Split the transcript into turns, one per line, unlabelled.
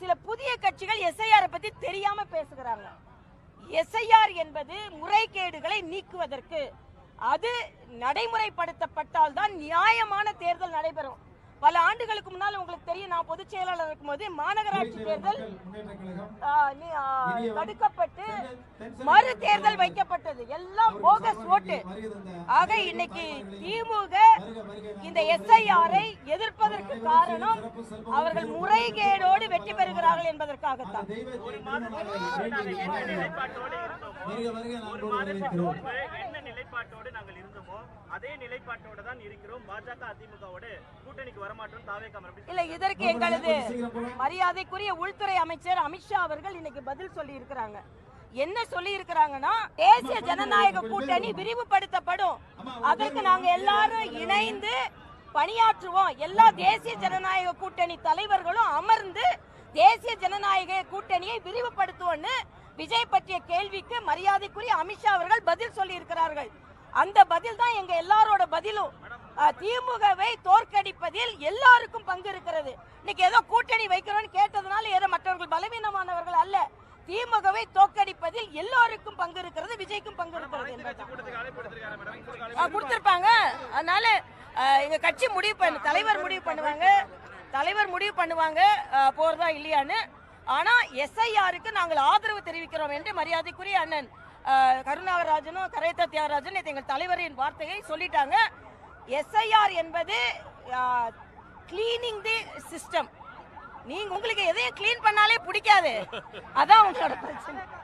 சில புதிய கட்சிகள் எஸ்ஐஆர் பத்தி தெரியாம பேசுகிறாங்க. எஸ்ஐஆர் என்பது முறைகேடுகளை நீக்குவதற்கு. அது நடைமுறைப்படுத்தப்பட்டால் தான் நியாயமான தேர்தல் நடைபெறும். பல ஆண்டுகளுக்கு முன்னால் உங்களுக்கு தெரியும் நான் பொதுச் செயலாளர் இருக்கும்போது மாநகராட்சி தேர்தல் தடுக்கப்பட்டு மறு தேர்தல் வைக்கப்பட்டது எல்லாம் போகஸ் ஓட்டு ஆக இன்னைக்கு திமுக இந்த எஸ்ஐஆரை எதிர்ப்பதற்கு காரணம் அவர்கள் முறைகேடோடு வெற்றி பெறுகிறார்கள் என்பதற்காகத்தான்.
நிலைப்பாட்டோடு நாங்கள் இருந்தோமோ அதே நிலைப்பாட்டோடு தான் இருக்கிறோம். பாஜக அதிமுகவோட கூட்டணிக்கு வரமாட்டோம் தாவே
இல்ல இதற்கு எங்களது மரியாதைக்குரிய உள்துறை அமைச்சர் அமித்ஷா அவர்கள் இன்னைக்கு பதில் சொல்லி இருக்கிறாங்க என்ன சொல்லி இருக்கிறாங்கன்னா தேசிய ஜனநாயக கூட்டணி விரிவுபடுத்தப்படும். அதற்கு நாங்க எல்லாரும் இணைந்து பணியாற்றுவோம். எல்லா தேசிய ஜனநாயக கூட்டணி தலைவர்களும் அமர்ந்து தேசிய ஜனநாயக கூட்டணியை விரிவுபடுத்துவோம்னு விஜய் பற்றிய கேள்விக்கு மரியாதைக்குரிய அமித்ஷா அவர்கள் பதில் சொல்லி இருக்கிறார்கள் அந்த பதில் தான் எங்க எல்லாரோட பதிலும். திமுகவை தோற்கடிப்பதில் எல்லாருக்கும் பங்கு இருக்கிறது. இன்னைக்கு ஏதோ கூட்டணி வைக்கிறோம்னு கேட்டதுனால ஏதோ மற்றவர்கள் பலவீனமானவர்கள் அல்ல. திமுகவை தோற்கடிப்பதில் எல்லோருக்கும் பங்கு இருக்கிறது விஜய்க்கும் பங்கு இருக்கிறது கொடுத்திருப்பாங்க. அதனால எங்க கட்சி முடிவு பண்ணு தலைவர் முடிவு பண்ணுவாங்க. தலைவர் முடிவு பண்ணுவாங்க. போறதா இல்லையான்னு. ஆனா எஸ்ஐஆருக்கு நாங்கள் ஆதரவு தெரிவிக்கிறோம் என்று மரியாதைக்குரிய அண்ணன் கருணாகராஜனும் கரைத்த தியாகராஜன் எங்கள் தலைவரின் வார்த்தையை சொல்லிட்டாங்க. எஸ்ஐஆர் என்பது கிளீனிங் தி சிஸ்டம் நீங்க உங்களுக்கு எதையும் க்ளீன் பண்ணாலே பிடிக்காது. அதான் உங்களோட பிரச்சனை.